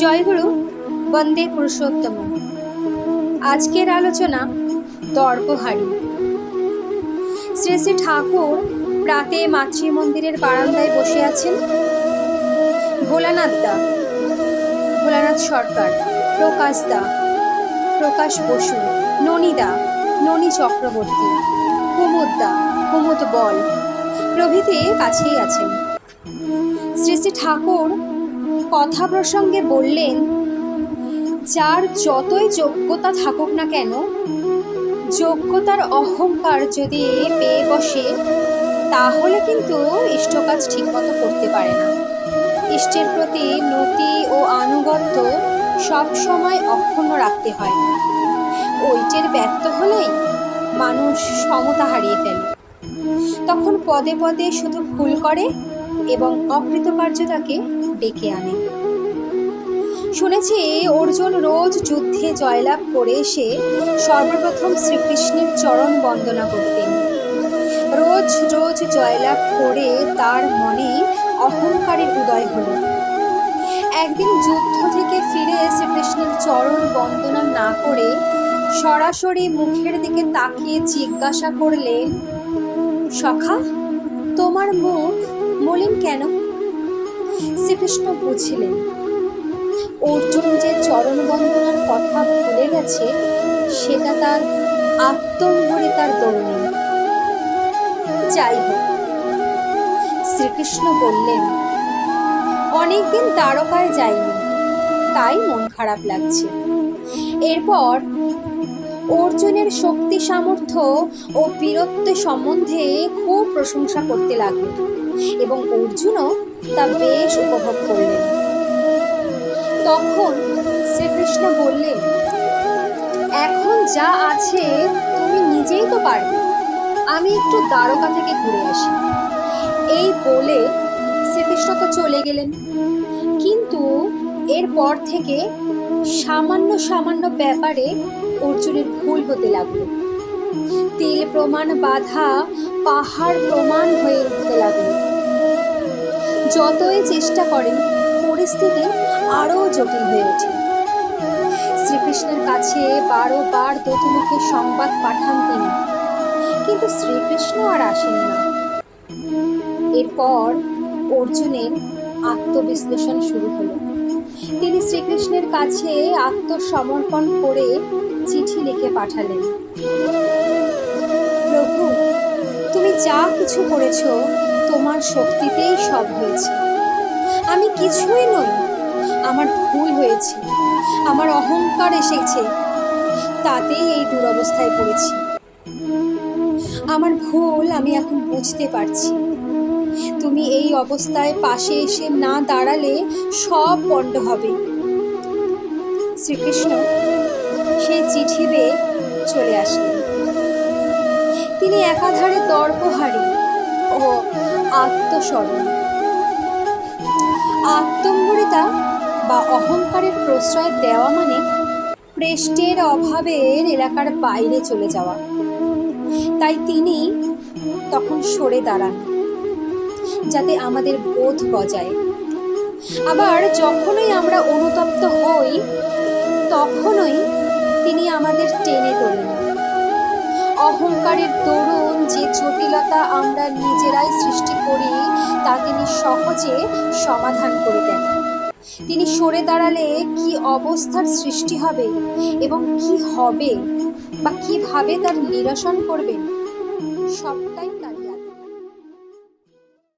জয়গুরু বন্দে পুরুষোত্তম। আজকের আলোচনা দর্পহারি। শ্রী শ্রী ঠাকুর প্রাতে মাতৃ মন্দিরের বারান্দায় বসে আছেন ভোলানাথ দা, ভোলানাথ সরকার, প্রকাশ দা, প্রকাশ বসু ননিদা ননী চক্রবর্তী, কুমুদ দা, কুমুদ বল প্রভৃতি কাছেই আছেন। শ্রী শ্রী ঠাকুর কথা প্রসঙ্গে বললেন, যার যতই যোগ্যতা থাকুক না কেন, যোগ্যতার অহংকার যদি পেয়ে বসে, তাহলে কিন্তু ইষ্ট কাজ ঠিকমতো করতে পারে না। ইষ্টের প্রতি নতি ও আনুগত্য সব সময় অক্ষুণ্ণ রাখতে হয়। ওইটের ব্যর্থ হলেই মানুষ সমতা হারিয়ে ফেলে। তখন পদে পদে শুধু ভুল করে এবং অকৃতকার্যতাকে ডেকে আনে। শুনেছি অর্জুন রোজ যুদ্ধে জয়লাভ করে এসে সর্বপ্রথম শ্রীকৃষ্ণের চরণ বন্দনা করতেন। রোজ রোজ জয়লাভ করে তার মনে অহংকারের উদয় হলো। একদিন যুদ্ধ থেকে ফিরে শ্রীকৃষ্ণের চরণ বন্দনা না করে সরাসরি মুখের দিকে তাকিয়ে জিজ্ঞাসা করলেন, সখা, তোমার মুখ মলিন কেন? শ্রীকৃষ্ণ বুঝলেন। অর্জুন যে চরণ বন্দনার কথা ভুলে গেছে, সেটা তার আত্মম্বরে তার দৌড়ে। যাই হোক শ্রীকৃষ্ণ বললেন, অনেকদিন তারকায় যাইনি, তাই মন খারাপ লাগছে। এরপর অর্জুনের শক্তি, সামর্থ্য ও বীরত্ব সম্বন্ধে খুব প্রশংসা করতে লাগল এবং অর্জুনও তা বেশ উপভোগ করলেন। তখন শ্রীকৃষ্ণ বললেন, এখন যা আছে তুমি নিজেই তো পারবে। আমি একটু দ্বারকা থেকে ঘুরে আসি। এই বলে শ্রীকৃষ্ণ তো চলে গেলেন। কিন্তু এরপর থেকে সামান্য সামান্য ব্যাপারে অর্জুনের ভুল হতে লাগল। তিল প্রমাণ বাধা পাহাড় প্রমাণ হয়ে উঠতে লাগল। যতই চেষ্টা করেন, পরিস্থিতি আরও জটিল হয়ে ওঠে। শ্রীকৃষ্ণের কাছে বারোবার দোতমুখে সংবাদ পাঠান তিনি। কিন্তু শ্রীকৃষ্ণ আর আসেন না। এরপর অর্জুনের আত্মবিশ্লেষণ শুরু হলো। তিনি শ্রীকৃষ্ণের কাছে আত্মসমর্পণ করে লিখে পাঠালেন। প্রভু, তুমি যা কিছু করেছ, তোমার শক্তিতেই সব হয়েছে। আমি কিছুই নই, আমার ভুল হয়েছে, আমার অহংকার এসেছে, তাতেই এই দুরবস্থায় পড়েছি। আমার ভুল আমি এখন বুঝতে পারছি। তুমি এই অবস্থায় পাশে এসে না দাঁড়ালে সব পণ্ড হবে। শ্রীকৃষ্ণ সেই চিঠি পেয়ে চলে আসলেন। তিনি একাধারে দর্পহারী ও আত্মস্মরণ। আত্মম্বরিতা বা অহংকারের প্রশ্রয় দেওয়া মানে প্রেষ্টের অভাবের এলাকার বাইরে চলে যাওয়া। তাই তিনি তখন সরে দাঁড়ান, যাতে আমাদের বোধ বজায়। আবার যখনই আমরা অনুতপ্ত হই, তখনই তিনি আমাদের টেনে তোলেন। অহংকারের দরুন যে জটিলতা আমরা নিজেরাই সৃষ্টি করি, তা তিনি সহজে সমাধান করে দেন। তিনি সরে দাঁড়ালে কি অবস্থার সৃষ্টি হবে এবং কি হবে বা কীভাবে তার নিরসন করবেন, সবটাই